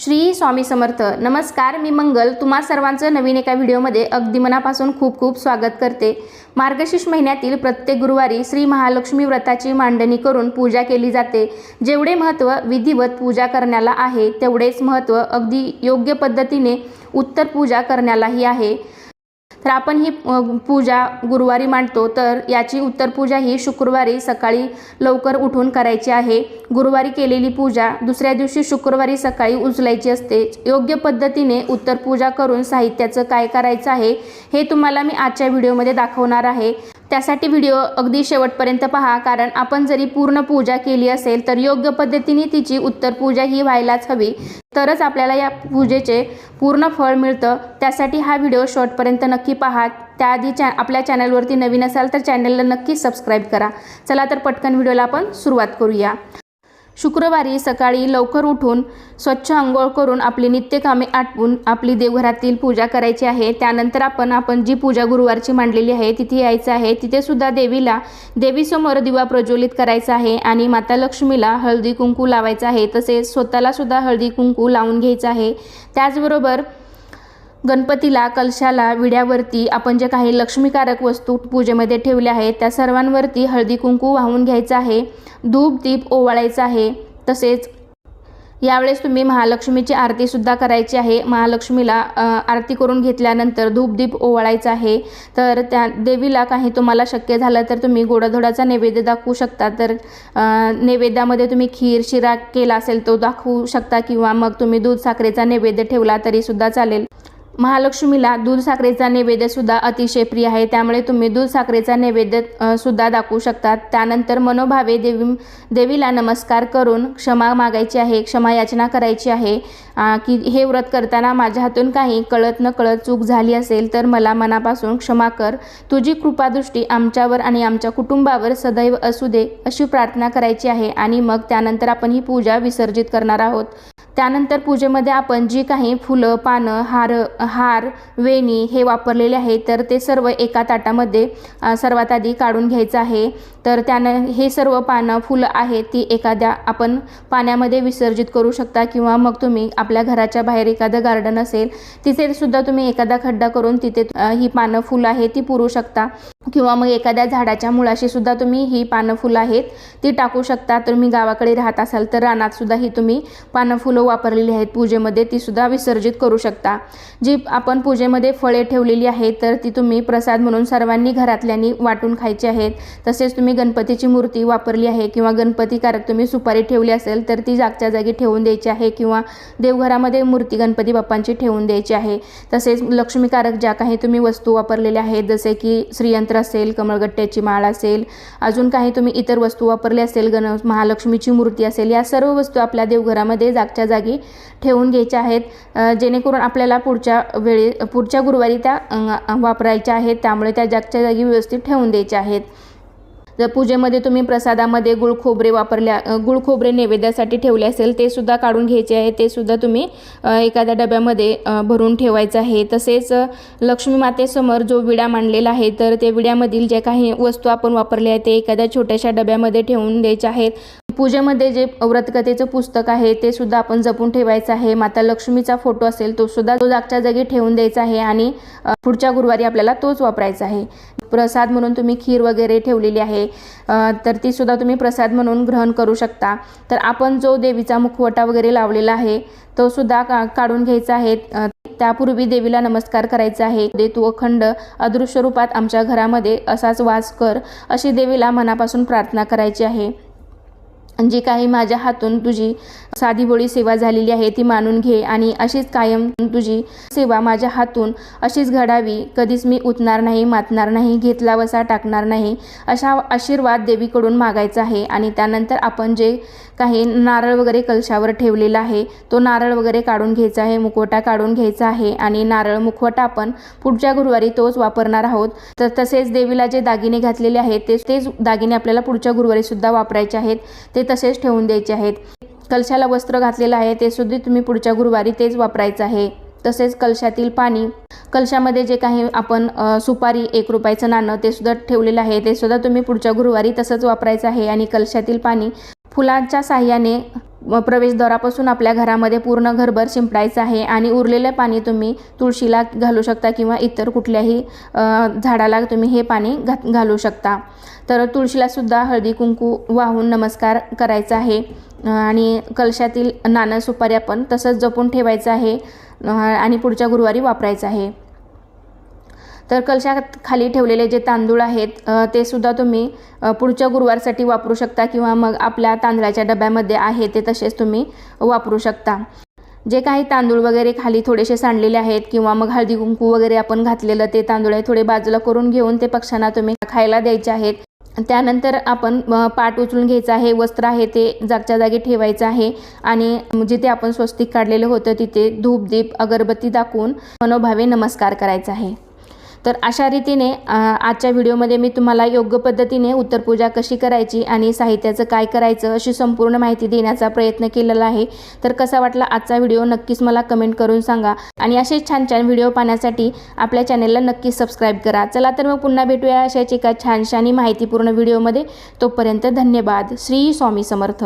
श्री स्वामी समर्थ. नमस्कार मी मंगल. तुम्हा सर्वांचं नवीन एका व्हिडिओमध्ये अगदी मनापासून खूप खूप स्वागत करते. मार्गशीर्ष महिन्यातील प्रत्येक गुरुवारी श्री महालक्ष्मी व्रताची मांडणी करून पूजा केली जाते. जेवढे महत्त्व विधिवत पूजा करण्याला आहे तेवढेच महत्त्व अगदी योग्य पद्धतीने उत्तर पूजा करण्यालाही आहे. तर आपण ही पूजा गुरुवारी मांडतो तर याची उत्तर पूजा ही शुक्रवारी सकाळी लवकर उठून करायची आहे. गुरुवारी केलेली पूजा दुसऱ्या दिवशी शुक्रवारी सकाळी उचलायची असते. योग्य पद्धतीने उत्तर पूजा करून साहित्याचं काय करायचं आहे हे तुम्हाला मी आजच्या व्हिडिओमध्ये दाखवणार आहे. त्यासाठी व्हिडिओ अगदी शेवटपर्यंत पहा कारण आपण जरी पूर्ण पूजा केली असेल तर योग्य पद्धतीने तिची उत्तर पूजा ही व्हायलाच हवी. तरच आपल्याला या पूजेचे पूर्ण फळ मिळतं. त्यासाठी हा व्हिडिओ शॉर्टपर्यंत नक्की पहा. त्याआधी चॅ आपल्या चॅनलवरती नवीन असाल तर चॅनलला नक्की सबस्क्राईब करा. चला तर पटकन व्हिडिओला आपण सुरुवात करूया. शुक्रवारी सकाळी लवकर उठून स्वच्छ अंघोळ करून आपली नित्यकामे आटपून आपली देवघरातील पूजा करायची आहे. त्यानंतर आपण आपण जी पूजा गुरुवारची मांडलेली आहे तिथे यायचं आहे. तिथे सुद्धा देवीला देवीसमोर दिवा प्रज्वलित करायचा आहे आणि माता लक्ष्मीला हळदी कुंकू लावायचं आहे. तसेच स्वतःला सुद्धा हळदी कुंकू लावून घ्यायचं आहे. त्याचबरोबर गणपतीला कलशाला विड्यावरती आपण जे काही लक्ष्मीकारक वस्तू पूजेमध्ये ठेवल्या आहेत त्या सर्वांवरती हळदी कुंकू वाहून घ्यायचं आहे धूप दीप ओवाळायचं आहे तसेच यावेळेस तुम्ही महालक्ष्मीची आरतीसुद्धा करायची आहे. महालक्ष्मीला आरती करून घेतल्यानंतर धूपदीप ओवाळायचा आहे. तर त्या देवीला काही तुम्हाला शक्य झालं तर तुम्ही गोडाधोडाचा नैवेद्य दाखवू शकता. तर नैवेद्यामध्ये तुम्ही खीर शिरा केला असेल तो दाखवू शकता किंवा मग तुम्ही दूध साखरेचा नैवेद्य ठेवला तरीसुद्धा चालेल. महालक्ष्मीला दूध साखरेचा नैवेद्यसुद्धा अतिशय प्रिय आहे. त्यामुळे तुम्ही दूध साखरेचा नैवेद्य सुद्धा दाखवू शकतात. त्यानंतर मनोभावे देवी देवीला नमस्कार करून क्षमा मागायची आहे क्षमा याचना करायची आहे. की हे व्रत करताना माझ्या हातून काही कळत न कळत चूक झाली असेल तर मला मनापासून क्षमा कर. तुझी कृपादृष्टी आमच्यावर आणि आमच्या कुटुंबावर सदैव असू दे अशी प्रार्थना करायची आहे आणि मग त्यानंतर आपण ही पूजा विसर्जित करणार आहोत. त्यानंतर पूजेमध्ये आपण जी काही फुलं पानं हार हार वेणी हे वापरलेले आहे तर ते सर्व एका ताटामध्ये सर्वात आधी काढून घ्यायचं आहे. तर त्यानं हे सर्व पानं फुलं आहेत ती एखाद्या आपण पाण्यामध्ये विसर्जित करू शकता किंवा मग तुम्ही आपल्या घराच्या बाहेर एखादं गार्डन असेल तिथे सुद्धा तुम्ही एखादा खड्डा करून तिथे ही पानं फुलं आहे ती पुरू शकता. किंवा मग एखाद्या झाडाच्या मुळाशी सुद्धा तुम्ही ही पानं फुलं आहेत ती टाकू शकता. तर तुम्ही गावाकडे राहत असाल तर रानात सुद्धा ही तुम्ही पानं फुलं वापरलेली आहेत पूजेमध्ये ती सुद्धा विसर्जित करू शकता. जी आपण पूजेमध्ये फळे ठेवलेली आहेत तर ती तुम्ही प्रसाद म्हणून सर्वांनी घरातल्यांनी वाटून खायची आहेत. तसेच तुम्ही गणपतीची मूर्ती वापरली आहे किंवा गणपतीकारक तुम्ही सुपारी ठेवली असेल तर ती जागच्या जागी ठेवून द्यायची आहे किंवा देवघरामध्ये मूर्ती गणपती बाप्पांची ठेवून द्यायची आहे. तसेच लक्ष्मीकारक ज्या काही तुम्ही वस्तू वापरलेल्या आहेत जसे की श्रीयंत्र असेल कमळगट्ट्याची माळ असेल अजून काही तुम्ही इतर वस्तू वापरल्या असेल गण महालक्ष्मीची मूर्ती असेल या सर्व वस्तू आपल्या देवघरामध्ये जागच्या जागी ठेवून घ्यायच्या आहेत. जेणेकरून आपल्याला पुढच्या वेळी पुढच्या गुरुवारी त्या वापरायच्या आहेत. त्यामुळे त्या जागच्या जागी व्यवस्थित ठेवून द्यायच्या आहेत. जर पूजेमध्ये तुम्ही प्रसादामध्ये गुळ खोबरे वापरल्या गुळ खोबरे नैवेद्यासाठी ठेवले असेल ते सुद्धा काढून घ्यायचे आहे. ते सुद्धा तुम्ही एखाद्या डब्यामध्ये भरून ठेवायचं आहे. तसेच लक्ष्मी मातेसमोर जो विडा मांडलेला आहे तर ते विड्यामधील जे काही वस्तू आपण वापरल्या आहेत ते एखाद्या छोट्याशा डब्यामध्ये ठेवून द्यायच्या आहेत. पूजेमध्ये जे व्रतकथेचं पुस्तक आहे ते सुद्धा आपण जपून ठेवायचं आहे. माता लक्ष्मीचा फोटो असेल तो सुद्धा तो जागच्या जागी ठेवून द्यायचा आहे आणि पुढच्या गुरुवारी आपल्याला तोच वापरायचा आहे. प्रसाद म्हणून तुम्ही खीर वगैरे ठेवलेली आहे तर ती सुद्धा तुम्ही प्रसाद म्हणून ग्रहण करू शकता. तर आपण जो देवीचा मुखवटा वगैरे लावलेला आहे तो सुद्धा का काढून घ्यायचा आहे. त्यापूर्वी देवीला नमस्कार करायचा आहे. दे तू अखंड अदृश्य रूपात आमच्या घरामध्ये असाच वास कर अशी देवीला मनापासून प्रार्थना करायची आहे. जी काही माझ्या हातून तुझी साधी बोळी सेवा झालेली आहे ती मानून घे आणि अशीच कायम तुझी सेवा माझ्या हातून अशीच घडावी. कधीच मी उतणार नाही मातणार नाही घेतला वसा टाकणार नाही अशा आशीर्वाद देवीकडून मागायचा आहे. आणि त्यानंतर आपण जे काही नारळ वगैरे कलशावर ठेवलेला आहे तो नारळ वगैरे काढून घ्यायचा आहे मुखवटा काढून घ्यायचा आहे आणि नारळ मुखवटा आपण पुढच्या गुरुवारी तोच वापरणार आहोत. तर तसेच देवीला जे दागिने घातलेले आहेत तेच तेच दागिने आपल्याला पुढच्या गुरुवारीसुद्धा वापरायचे आहेत. ते तसेच ठेवून द्यायचे आहेत. कलशाला वस्त्र घातलेलं आहे ते सुद्धा तुम्ही पुढच्या गुरुवारी तेच वापरायचं आहे. तसेच कलशातील पाणी कलशामध्ये जे काही आपण सुपारी एक रुपयाचं नाणं ते सुद्धा ठेवलेलं आहे. ते सुद्धा तुम्ही पुढच्या गुरुवारी तसंच वापरायचं आहे. आणि कलशातील पाणी फुलांच्या साह्याने प्रवेशद्वारापासून आपल्या घरामध्ये पूर्ण घरभर शिंपडायचं आहे आणि उरलेलं पाणी तुम्ही तुळशीला घालू शकता किंवा इतर कुठल्याही झाडाला तुम्ही हे पाणी घात घालू शकता. तर तुळशीलासुद्धा हळदी कुंकू वाहून नमस्कार करायचा आहे. आणि कलशातील नाणं सुपारी आपण तसंच जपून ठेवायचं आहे आणि पुढच्या गुरुवारी वापरायचं आहे. तर कलशात खाली ठेवलेले जे तांदूळ आहेत ते सुद्धा तुम्ही पुढच्या गुरुवारसाठी वापरू शकता किंवा मग आपल्या तांदळाच्या डब्यामध्ये आहे ते तसेच तुम्ही वापरू शकता. जे काही तांदूळ वगैरे खाली थोडेसे सांडलेले आहेत किंवा मग हळदी कुंकू वगैरे आपण घातलेलं ते तांदूळ आहे थोडे बाजूला करून घेऊन ते पक्ष्यांना तुम्ही खायला द्यायचे आहेत. त्यानंतर आपण पाट उचलून घ्यायचं आहे वस्त्र आहे ते जागच्या जागी ठेवायचं आहे आणि जिथे आपण स्वस्तिक काढलेलं होतं तिथे धूप दीप अगरबत्ती दाखवून मनोभावे नमस्कार करायचा आहे. तर अशा रीतीने आजच्या व्हिडिओमध्ये मी तुम्हाला योग्य पद्धतीने उत्तरपूजा कशी करायची आणि साहित्याचं काय करायचं अशी संपूर्ण माहिती देण्याचा प्रयत्न केलेला आहे. तर कसा वाटला आजचा व्हिडिओ नक्कीच मला कमेंट करून सांगा. आणि असेच छान छान व्हिडिओ पाहण्यासाठी आपल्या चॅनेलला नक्कीच सबस्क्राईब करा. चला तर मग पुन्हा भेटूया अशाच एका छानशा आणि माहितीपूर्ण व्हिडिओमध्ये. तोपर्यंत धन्यवाद. श्री स्वामी समर्थ.